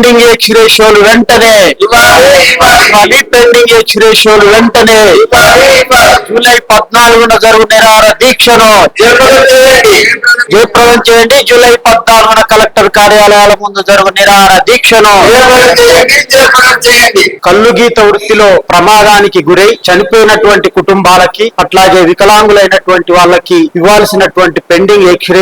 Pending X రేషియోలు వెంటనే. ఇవ్వాలి. Pending X రేషియోలు వెంటనే. జూలై పద్నాలుగున జరుగు నిరాహార దీక్షను. జయప్రదం చేయండి జూలై పద్నాలుగున కలెక్టర్ కార్యాలయాల ముందు జరుగు నిరాహార దీక్షను. కళ్ళు గీత వృత్తిలో ప్రమాదానికి గురై చనిపోయినటువంటి కుటుంబాలకి అట్లాగే వికలాంగులైనటువంటి వాళ్ళకి ఇవ్వాల్సినటువంటి పెండింగ్ ఎక్స్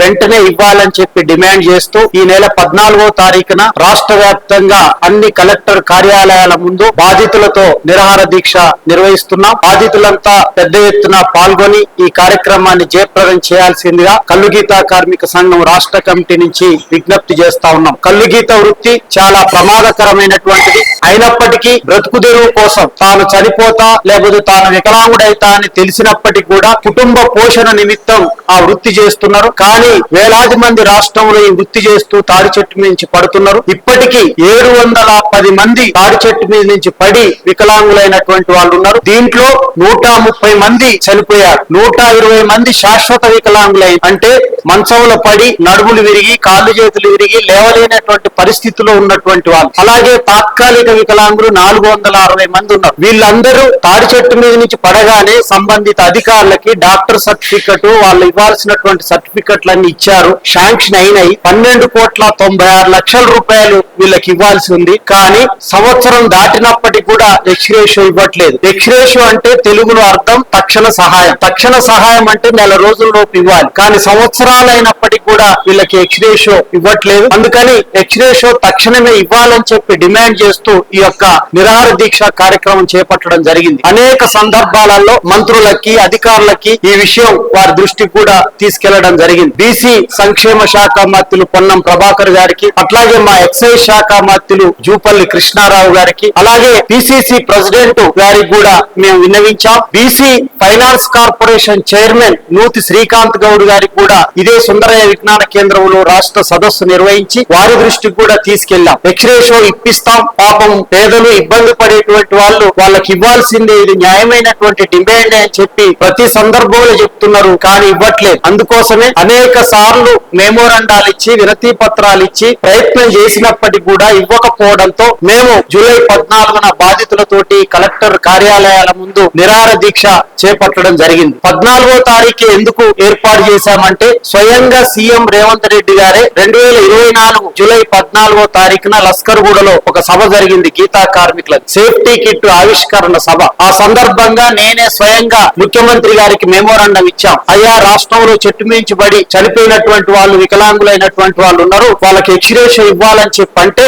వెంటనే ఇవ్వాలని చెప్పి డిమాండ్ చేస్తూ ఈ నెల పద్నాలుగో తారీఖున రాష్ట్ర వ్యాప్తంగా అన్ని కలెక్టర్ కార్యాలయాల ముందు బాధితులతో నిరాహార దీక్ష నిర్వహిస్తున్నాం. బాధితులంతా పెద్ద ఎత్తున పాల్గొని ఈ కార్యక్రమాన్ని జయప్రదం చేయాల్సిందిగా కళ్ళు గీత కార్మిక సంఘం రాష్ట్ర కమిటీ నుంచి విజ్ఞప్తి చేస్తా ఉన్నాం. కళ్ళు గీత వృత్తి చాలా ప్రమాదకరమైనటువంటిది. అయినప్పటికీ బ్రతుకు తెరువు కోసం తాను చనిపోతా లేకపోతే తాను వికలాంగుడైతా అని తెలిసినప్పటికీ కూడా కుటుంబ పోషణ నిమిత్తం ఆ వృత్తి చేస్తున్నారు. కానీ వేలాది మంది రాష్ట్రంలో ఈ వృత్తి చేస్తూ తాడి చెట్టు నుంచి పడుతున్నారు. ఇప్పటికీ ఏడు వందల పది మంది తాడి చెట్టు మీద నుంచి పడి వికలాంగులైనటువంటి వాళ్ళు ఉన్నారు. దీంట్లో నూట ముప్పై మంది చనిపోయారు. నూట ఇరవై మంది శాశ్వత వికలాంగులై అంటే మంచంలో పడి నడుములు విరిగి కాళ్ళు చేతులు విరిగి లేవలేనటువంటి పరిస్థితిలో ఉన్నటువంటి వాళ్ళు. అలాగే తాత్కాలిక వికలాంగులు నాలుగు వందల అరవై మంది ఉన్నారు. వీళ్ళందరూ తాడి చెట్టు మీద నుంచి పడగానే సంబంధిత అధికారులకి డాక్టర్ సర్టిఫికెట్ వాళ్ళు ఇవ్వాల్సినటువంటి సర్టిఫికెట్లన్నీ ఇచ్చారు. శాంక్షన్ అయినాయి. పన్నెండు కోట్ల తొంభై ఆరు లక్షల రూపాయలు వీళ్ళకి ఇవ్వాల్సి ఉంది. కానీ సంవత్సరం దాటినప్పటికీ కూడా ఎక్స్రేషో ఇవ్వట్లేదు. ఎక్స్రేషో అంటే తెలుగులో అర్థం తక్షణ సహాయం. తక్షణ సహాయం అంటే నెల రోజుల్లోపు ఇవ్వాలి. కానీ సంవత్సరం సంవత్సరాలైనప్పటికీ కూడా వీళ్ళకి ఎక్స్రేషో ఇవ్వట్లేదు. అందుకని ఎక్స్రేషో తక్షణమే ఇవ్వాలని చెప్పి డిమాండ్ చేస్తూ ఈ యొక్క నిరాహార దీక్ష కార్యక్రమం చేపట్టడం జరిగింది. అనేక సందర్భాలలో మంత్రులకి అధికారులకి ఈ విషయం వారి దృష్టికి కూడా తీసుకెళ్ళడం జరిగింది. బీసీ సంక్షేమ శాఖ మంత్రులు పొన్నం ప్రభాకర్ గారికి అట్లాగే మా ఎక్సైజ్ శాఖ మంత్రులు జూపల్లి కృష్ణారావు గారికి అలాగే పిసిసి ప్రెసిడెంట్ గారికి కూడా మేము విన్నవించాం. BC finance corporation chairman Nuthi Srikanth Goud గారికి కూడా ఇదే సుందరయ్య విజ్ఞాన కేంద్రంలో రాష్ట్ర సదస్సు నిర్వహించి వారి దృష్టికి కూడా తీసుకెళ్ళాం ఎక్స్రేషో ఇప్పిస్తాం. పాపం పేదలు ఇబ్బంది పడేటువంటి వాళ్ళు వాళ్ళకి ఇవ్వాల్సింది ఇది న్యాయమైనటువంటి డిమాండ్ అని చెప్పి ప్రతి సందర్భంలో చెప్తున్నారు. కానీ ఇవ్వట్లేదు. అందుకోసమే అనేక సార్లు మెమోరండాలు ఇచ్చి వినతి పత్రాలు ఇచ్చి ప్రయత్నం చేసినప్పటికీ కూడా ఇవ్వకపోవడంతో మేము జూలై పద్నాలుగున బాధితులతోటి కలెక్టర్ కార్యాలయాల ముందు నిరాహార దీక్ష చేపట్టడం జరిగింది. పద్నాలుగో తారీఖు ఎందుకు ఏర్పాటు చేశామంటే స్వయంగా సీఎం రేవంత్ రెడ్డి గారే రెండు వేల ఇరవై నాలుగు జూలై పద్నాలుగో తారీఖున లస్కర్ గూడలో ఒక సభ జరిగింది గీతా కార్మికుల సేఫ్టీ కిట్ ఆవిష్కరణ సభ. ఆ సందర్భంగా నేనే స్వయంగా ముఖ్యమంత్రి గారికి మెమోరాండం ఇచ్చాం. అయ్యా రాష్ట్రంలో చెట్టు మించుబడి చనిపోయినటువంటి వాళ్ళు వికలాంగులైనటువంటి వాళ్ళు ఉన్నారు. వాళ్ళకి ఎక్స్రేషన్ ఇవ్వాలని చెప్పంటే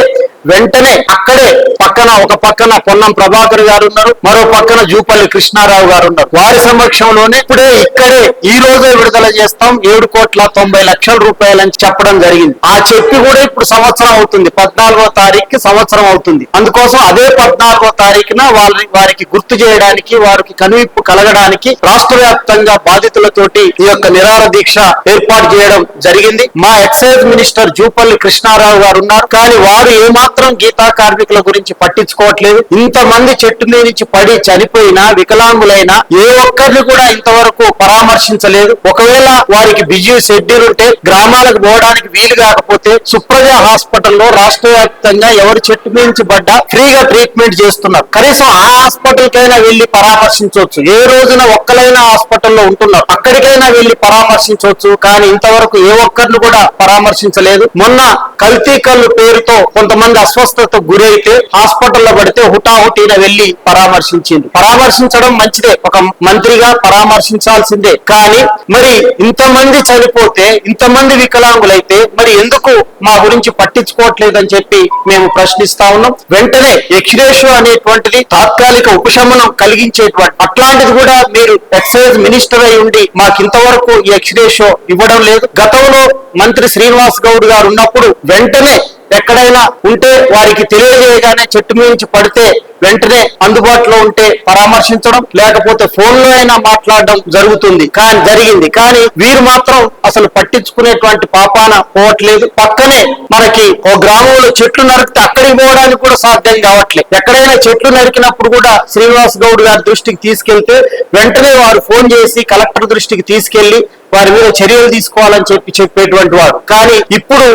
వెంటనే అక్కడే పక్కన ఒక పక్కన పొన్నం ప్రభాకర్ గారు ఉన్నారు. మరో పక్కన జూపల్లి కృష్ణారావు గారు ఉన్నారు. వారి సమక్షంలోనే ఇప్పుడే ఇక్కడే ఈ రోజే విడుదల చేస్తాం. ఏడు కోట్ల తొంభై లక్షల రూపాయలని చెప్పడం జరిగింది. ఆ చెప్పి కూడా ఇప్పుడు సంవత్సరం అవుతుంది. పద్నాలుగో తారీఖుకి సంవత్సరం అవుతుంది. అందుకోసం అదే పద్నాలుగో తారీఖున వారి వారికి గుర్తు చేయడానికి వారికి కనువిప్పు కలగడానికి రాష్ట్ర వ్యాప్తంగా బాధితులతోటి ఈ యొక్క నిరాహార దీక్ష ఏర్పాటు చేయడం జరిగింది. మా ఎక్సైజ్ మినిస్టర్ జూపల్లి కృష్ణారావు గారు ఉన్నారు. కానీ వారు ఏమాత్రం గీతా కార్మికుల గురించి పట్టించుకోవట్లేదు. ఇంతమంది చెట్టు మీద నుంచి పడి చనిపోయినా వికలాంగులైనా ఏ ఒక్కరిని కూడా ఇంతవరకు పరామర్శించలేదు. ఒకవేళ వారికి బిజీ షెడ్యూల్ ఉంటే గ్రామాలకు పోవడానికి వీలు కాకపోతే సుప్రజ హాస్పిటల్లో రాష్ట్ర వ్యాప్తంగా ఎవరు చెట్టు మించి పడ్డా ఫ్రీగా ట్రీట్మెంట్ చేస్తున్నారు. కనీసం ఆ హాస్పిటల్ కైనా వెళ్ళి పరామర్శించవచ్చు. ఏ రోజున ఒక్కలైనా హాస్పిటల్లో ఉంటున్నారు. అక్కడికైనా వెళ్ళి పరామర్శించవచ్చు. కానీ ఇంతవరకు ఏ ఒక్కరిని కూడా పరామర్శించలేదు. మొన్న కల్తీ కళ్ళు పేరుతో కొంతమంది అస్వస్థతకు గురైతే హాస్పిటల్లో పడితే హుటాహుటీన వెళ్ళి పరామర్శించింది. పరామర్శించడం మంచిదే. ఒక మంత్రిగా పరామర్శించాల్సిందే. కానీ మరి ఇంతమంది చనిపోతే ఇంతమంది వికలాంగులైతే మరి ఎందుకు మా గురించి పట్టించుకోవట్లేదని చెప్పి మేము ప్రశ్నిస్తా ఉన్నాం. వెంటనే ఎక్స్రేషో అనేటువంటిది తాత్కాలిక ఉపశమనం కలిగించేటువంటి అట్లాంటిది కూడా మీరు ఎక్సైజ్ మినిస్టర్ అయి ఉండి మాకు ఇంతవరకు ఈ ఎక్స్రేషో ఇవ్వడం లేదు. గతంలో మంత్రి శ్రీనివాస్ గౌడ్ గారు ఉన్నప్పుడు వెంటనే ఎక్కడైనా ఉంటే వారికి తెలియజేయగానే చెట్టు మీద నుంచి పడితే వెంటనే అందుబాటులో ఉంటే పరామర్శించడం లేకపోతే ఫోన్లో అయినా మాట్లాడడం జరుగుతుంది. కానీ జరిగింది. కానీ వీరు మాత్రం అసలు పట్టించుకునేటువంటి పాపాన పోవట్లేదు. పక్కనే మనకి ఓ గ్రామంలో చెట్లు నరికితే అక్కడికి పోవడానికి కూడా సాధ్యం కావట్లేదు ఎక్కడైనా చెట్లు నరికినప్పుడు కూడా శ్రీనివాస్ గౌడ్ గారి దృష్టికి తీసుకెళ్తే వెంటనే వారు ఫోన్ చేసి కలెక్టర్ దృష్టికి తీసుకెళ్ళి వారి మీద చర్యలు తీసుకోవాలని చెప్పి చెప్పేటువంటి వాడు కానీ ఇప్పుడు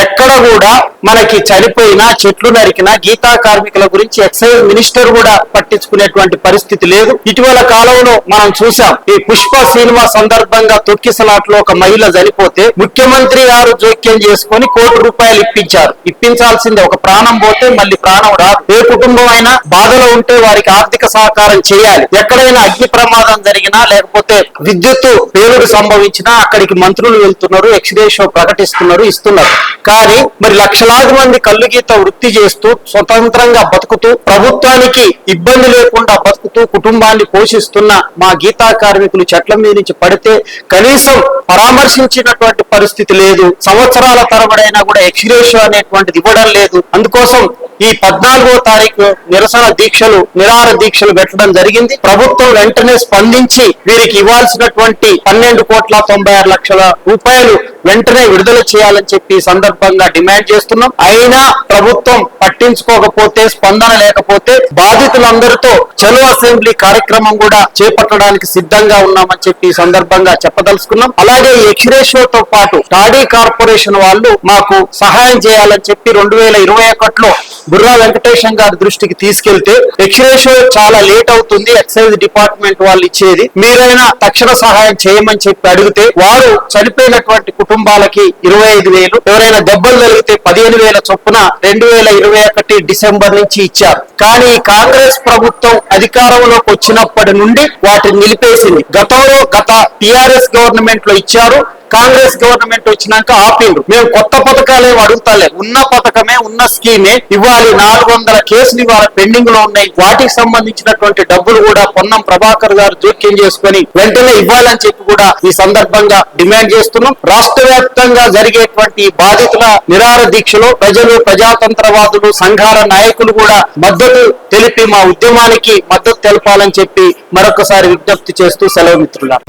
ఎక్కడ కూడా మనకి చనిపోయిన చెట్లు నరికిన గీతా కార్మికుల గురించి ఎక్సైజ్ మినిస్టర్ కూడా పట్టించుకునేటువంటి పరిస్థితి లేదు. ఇటీవల కాలంలో మనం చూసాం ఈ పుష్ప సినిమా సందర్భంగా తొక్కిసలాట్లో ఒక మహిళ చనిపోతే ముఖ్యమంత్రి గారు జోక్యం చేసుకొని కోటి రూపాయలు ఇప్పించారు. ఇప్పించాల్సిందే ఒక ప్రాణం పోతే మళ్ళీ ప్రాణం రాదు. ఏ కుటుంబం అయినా బాధలో ఉంటే వారికి ఆర్థిక సహకారం చేయాలి. ఎక్కడైనా అగ్ని ప్రమాదం జరిగినా లేకపోతే విద్యుత్ పేలుడు సంభవించినా అక్కడికి మంత్రులు వెళ్తున్నారు ఎక్స్రేషో ప్రకటిస్తున్నారు ఇస్తున్నారు. కానీ మరి లక్షలాది మంది కళ్ళు గీత వృత్తి చేస్తూ స్వతంత్రంగా బతుకుతూ ప్రభుత్వానికి ఇబ్బంది లేకుండా బతుకుతూ కుటుంబాన్ని పోషిస్తున్న మా గీతా కార్మికులు చెట్ల మీద నుంచి పడితే కనీసం పరామర్శించినటువంటి పరిస్థితి లేదు. సంవత్సరాల తరబడైనా కూడా ఎక్స్గ్రేషన్ అనేటువంటిది ఇవ్వడం లేదు. అందుకోసం ఈ పద్నాలుగో తారీఖు నిరసన దీక్షలు నిరాహార దీక్షలు పెట్టడం జరిగింది. ప్రభుత్వం వెంటనే స్పందించి వీరికి ఇవ్వాల్సినటువంటి పన్నెండు కోట్ల తొంభై ఆరు లక్షల రూపాయలు వెంటనే విడుదల చేయాలని చెప్పి సందర్భంగా డిమాండ్ చేస్తున్నాం. అయినా ప్రభుత్వం పట్టించుకోకపోతే స్పందన లేకపోతే విద్యార్థులందరితో చలో అసెంబ్లీ కార్యక్రమం కూడా చేపట్టడానికి సిద్ధంగా ఉన్నామని చెప్పి ఈ సందర్భంగా చెప్పదలుచుకున్నాం. అలాగే ఈ ఎక్స్రేషోతో పాటు టాడీ కార్పొరేషన్ వాళ్ళు మాకు సహాయం చేయాలని చెప్పి రెండు వేల ఇరవై ఒకటిలో బుర్రా వెంకటేశం గారి దృష్టికి తీసుకెళ్తే ఎక్స్రేషో చాలా లేట్ అవుతుంది ఎక్సైజ్ డిపార్ట్మెంట్ వాళ్ళు ఇచ్చేది. మీరైనా తక్షణ సహాయం చేయమని చెప్పి అడిగితే వారు చనిపోయినటువంటి కుటుంబాలకి ఇరవై ఐదు వేలు ఎవరైనా దెబ్బలు కలిగితే పదిహేను వేల చొప్పున రెండు వేల ఇరవై ఒకటి డిసెంబర్ నుంచి ఇచ్చారు. కానీ కాంగ్రెస్ ప్రభుత్వం అధికారంలోకి వచ్చినప్పటి నుండి వాటిని నిలిపేసింది. గతంలో గత టిఆర్ఎస్ గవర్నమెంట్లో ఇచ్చారు కాంగ్రెస్ గవర్నమెంట్ వచ్చినాక ఆపిండ్రు. మేము కొత్త పథకాలు ఏమి అడుగుతాలే. ఉన్న పథకమే ఉన్న స్కీమే. ఇవ్వాలి నాలుగు వందల కేసులు ఇవాళ పెండింగ్లో ఉన్నాయి. వాటికి సంబంధించినటువంటి డబ్బులు కూడా పొన్నం ప్రభాకర్ గారు జోక్యం చేసుకుని వెంటనే ఇవ్వాలని చెప్పి కూడా ఈ సందర్భంగా డిమాండ్ చేస్తున్నాం. రాష్ట్ర వ్యాప్తంగా జరిగేటువంటి బాధితుల నిరార దీక్షలో ప్రజలు ప్రజాతంత్రవాదులు సంఘాల నాయకులు కూడా మద్దతు తెలిపి మా ఉద్యమానికి మద్దతు తెలపాలని చెప్పి మరొకసారి విజ్ఞప్తి చేస్తూ సెలవు మిత్రులారా.